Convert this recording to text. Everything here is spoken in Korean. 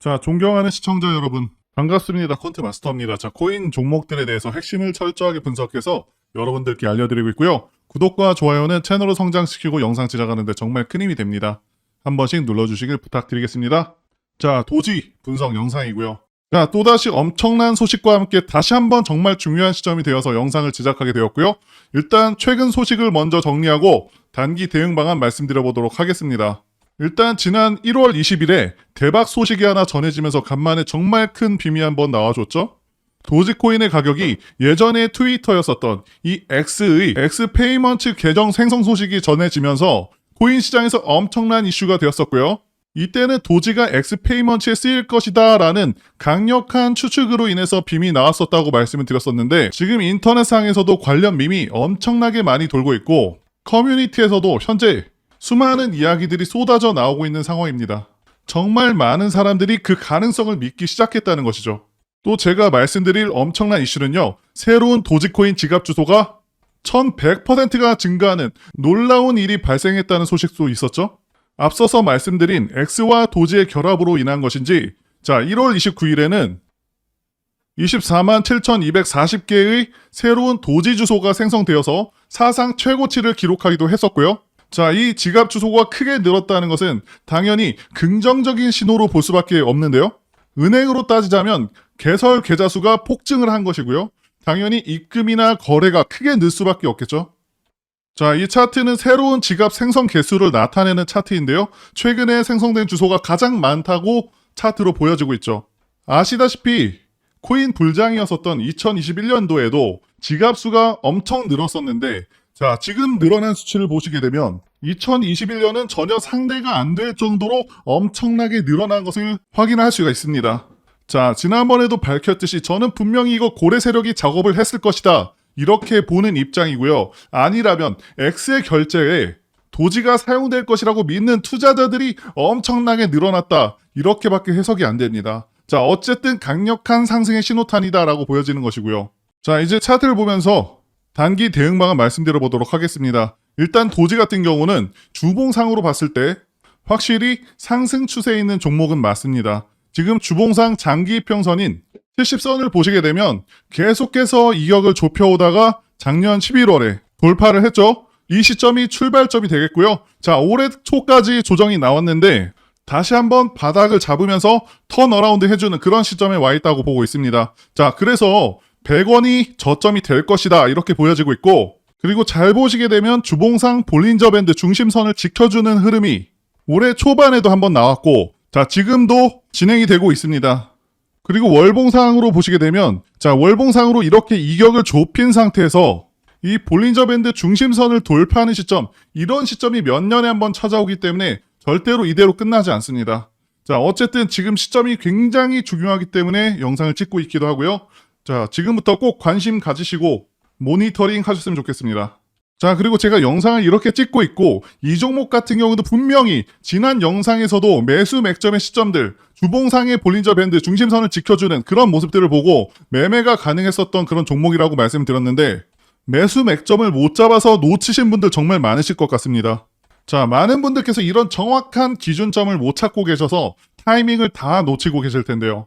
자, 존경하는 시청자 여러분. 반갑습니다. 콘트 마스터입니다. 자, 코인 종목들에 대해서 핵심을 철저하게 분석해서 여러분들께 알려드리고 있고요. 구독과 좋아요는 채널을 성장시키고 영상 제작하는데 정말 큰 힘이 됩니다. 한 번씩 눌러주시길 부탁드리겠습니다. 자, 도지 분석 영상이고요. 자, 또다시 엄청난 소식과 함께 다시 한번 정말 중요한 시점이 되어서 영상을 제작하게 되었고요. 일단 최근 소식을 먼저 정리하고 단기 대응 방안 말씀드려보도록 하겠습니다. 일단 지난 1월 20일에 대박 소식이 하나 전해지면서 간만에 정말 큰 빔이 한번 나와줬죠. 도지코인의 가격이 예전에 트위터였었던 이 X의 X페이먼트 계정 생성 소식이 전해지면서 코인 시장에서 엄청난 이슈가 되었었고요. 이때는 도지가 X페이먼트에 쓰일 것이다 라는 강력한 추측으로 인해서 빔이 나왔었다고 말씀을 드렸었는데 지금 인터넷상에서도 관련 밈이 엄청나게 많이 돌고 있고 커뮤니티에서도 현재 수많은 이야기들이 쏟아져 나오고 있는 상황입니다. 정말 많은 사람들이 그 가능성을 믿기 시작했다는 것이죠. 또 제가 말씀드릴 엄청난 이슈는요. 새로운 도지코인 지갑 주소가 1100%가 증가하는 놀라운 일이 발생했다는 소식도 있었죠. 앞서서 말씀드린 X와 도지의 결합으로 인한 것인지 자 1월 29일에는 24만 7,240개의 새로운 도지 주소가 생성되어서 사상 최고치를 기록하기도 했었고요. 자, 이 지갑 주소가 크게 늘었다는 것은 당연히 긍정적인 신호로 볼 수밖에 없는데요. 은행으로 따지자면 개설 계좌 수가 폭증을 한 것이고요. 당연히 입금이나 거래가 크게 늘 수밖에 없겠죠. 자, 이 차트는 새로운 지갑 생성 개수를 나타내는 차트인데요. 최근에 생성된 주소가 가장 많다고 차트로 보여지고 있죠. 아시다시피 코인 불장이었었던 2021년도에도 지갑 수가 엄청 늘었었는데 자, 지금 늘어난 수치를 보시게 되면 2021년은 전혀 상대가 안 될 정도로 엄청나게 늘어난 것을 확인할 수가 있습니다. 자, 지난번에도 밝혔듯이 저는 분명히 이거 고래 세력이 작업을 했을 것이다. 이렇게 보는 입장이고요. 아니라면 X의 결제에 도지가 사용될 것이라고 믿는 투자자들이 엄청나게 늘어났다. 이렇게밖에 해석이 안 됩니다. 자, 어쨌든 강력한 상승의 신호탄이다라고 보여지는 것이고요. 자, 이제 차트를 보면서 단기 대응 방안 말씀드려 보도록 하겠습니다. 일단 도지 같은 경우는 주봉상으로 봤을 때 확실히 상승 추세에 있는 종목은 맞습니다. 지금 주봉상 장기 이평선인 70선을 보시게 되면 계속해서 이격을 좁혀오다가 작년 11월에 돌파를 했죠. 이 시점이 출발점이 되겠고요. 자, 올해 초까지 조정이 나왔는데 다시 한번 바닥을 잡으면서 턴어라운드 해주는 그런 시점에 와 있다고 보고 있습니다. 자, 그래서 100원이 저점이 될 것이다. 이렇게 보여지고 있고, 그리고 잘 보시게 되면 주봉상 볼린저 밴드 중심선을 지켜주는 흐름이 올해 초반에도 한번 나왔고, 자, 지금도 진행이 되고 있습니다. 그리고 월봉상으로 보시게 되면, 자, 월봉상으로 이렇게 이격을 좁힌 상태에서 이 볼린저 밴드 중심선을 돌파하는 시점, 이런 시점이 몇 년에 한번 찾아오기 때문에 절대로 이대로 끝나지 않습니다. 자, 어쨌든 지금 시점이 굉장히 중요하기 때문에 영상을 찍고 있기도 하고요. 자, 지금부터 꼭 관심 가지시고 모니터링 하셨으면 좋겠습니다. 자, 그리고 제가 영상을 이렇게 찍고 있고, 이 종목 같은 경우도 분명히 지난 영상에서도 매수 맥점의 시점들, 주봉상의 볼린저 밴드 중심선을 지켜주는 그런 모습들을 보고 매매가 가능했었던 그런 종목이라고 말씀드렸는데, 매수 맥점을 못 잡아서 놓치신 분들 정말 많으실 것 같습니다. 자, 많은 분들께서 이런 정확한 기준점을 못 찾고 계셔서 타이밍을 다 놓치고 계실 텐데요.